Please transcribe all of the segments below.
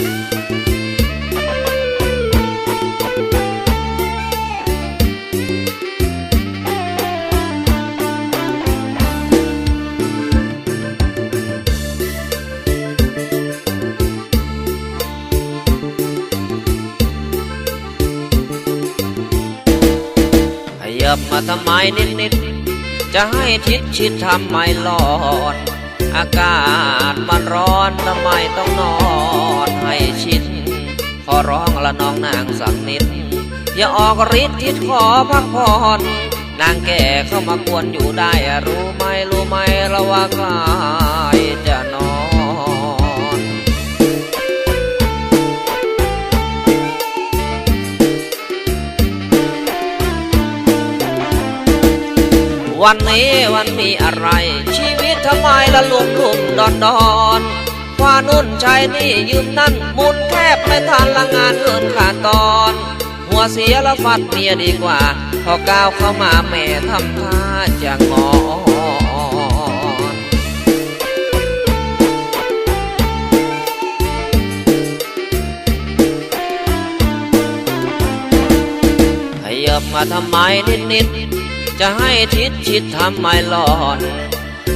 ยับมาทำไมนิดนิดๆจะให้ทิศชิดทำไมหลอน อากาศมันร้อนทำไมต้องนอนให้ชิดขอร้องละน้องนางสักนิด อย่าออกฤทธิ์ทิศขอพักผ่อนนางแก่เข้ามากวนอยู่ได้ รู้ไหมรู้ไหมละว่าใครจะนอนวันนี้วันมีอะไรชีวิต ทำไมละลุ่มลุมดอนดอนควานุ่นชายนี่ยืมนั่นมุนแทบไม่ทันละงานเงินขาดตอน หัวเสียล้วฟัดเมียดีกว่า พอก้าวเข้ามาแม่ทำท่าจะงอนขยับมาทำไมนิดนิดๆจะให้ทิศชิดทำไมหลอน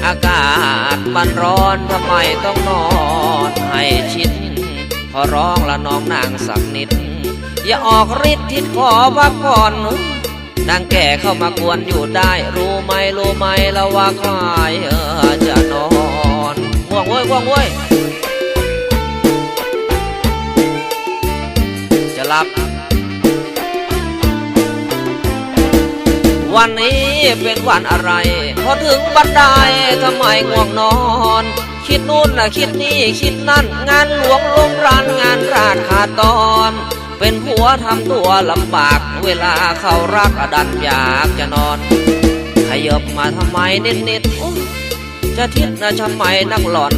อากาศมันร้อนทำไมต้องนอนให้ชิด ขอร้องละน้องนางสักนิด อย่าออกฤทธิ์ทิศขอพักผ่อน นางแก่เข้ามากวนอยู่ได้ รู้ไหมรู้ไหมแล้วว่าใครจะนอนง่วงเว้ยง่วงเว้ยจะหลับ วันนี้เป็นวันอะไร พอถึงบันไดทำไมง่วงนอน คิดนู่นนะคิดนี่คิดนั่น งานหลวงลมรานงานราดขาดตอน เป็นผัวทำตัวลำบาก เวลาเขารักอดันอยากจะนอน ขยบมาทำไมนิดนิดๆจะทิดนะทำไมนักหลอน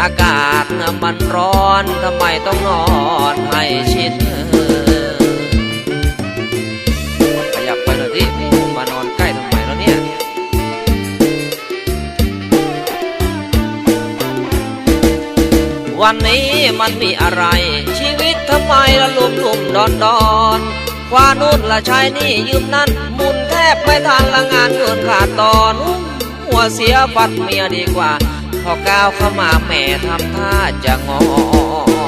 อากาศนะมันร้อนทำไมต้องนอนให้ชิด หน่อยที่มานอนใกล้ทำไมแล้วเนี่ยวันนี้มันมีอะไร ชีวิตทำไมละลุ่มลุ่มดอนดอนคว้านุ่นละชายนี่ยืมนั่นมุนแทบไม่ทันละงานเงินขาดตอน หัวเสียฟัดเมียดีกว่า พอก้าวเข้ามาแม่ทำท่าจะงอ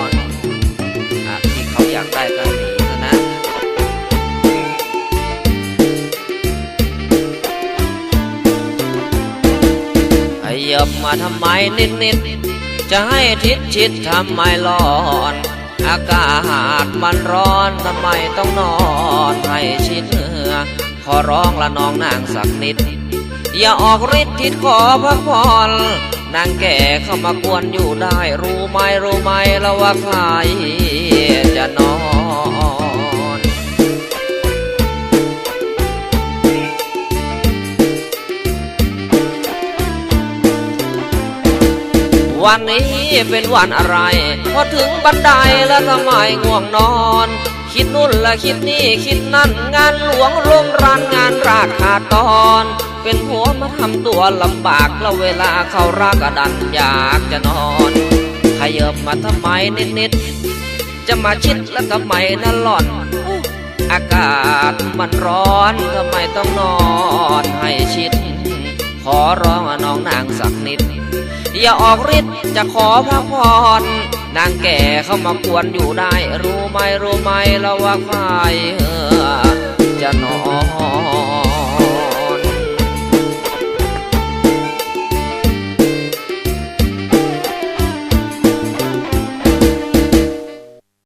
นอะที่เขาอยากได้ก็หนี บมาทำไมนิดนิดๆจะให้ทิศชิดทำไมร้อน อากาศมันร้อนทำไมต้องนอนให้ชิดเหงื่อขอร้องละน้องนางสักนิด อย่าออกฤทธิ์ทิศขอพักผ่อนนางแก่เข้ามากวนอยู่ได้รู้ไหมรู้ไหมแล้วว่าใครจะนอน วันนี้เป็นวันอะไร พอถึงบันไดแล้วทำไมง่วงนอน คิดนู่นละคิดนี่คิดนั่น งานหลวงโรงรานงานราดขาตอน เป็นผัวมาทำตัวลำบากแล้วเวลาเขารักอดันอยากจะนอนขยับมาทำไมนิดๆจะมาชิดแล้วทำไมนั่นหล่อนอู้อากาศมันร้อนทำไมต้องนอนให้ชิด ขอร้องน้องนางสักนิด อย่าออกฤทธิ์จะขอพักผ่อนนางแก่เข้ามากวนอยู่ได้ รู้ไหมรู้ไหมละว่าใครเออจะนอน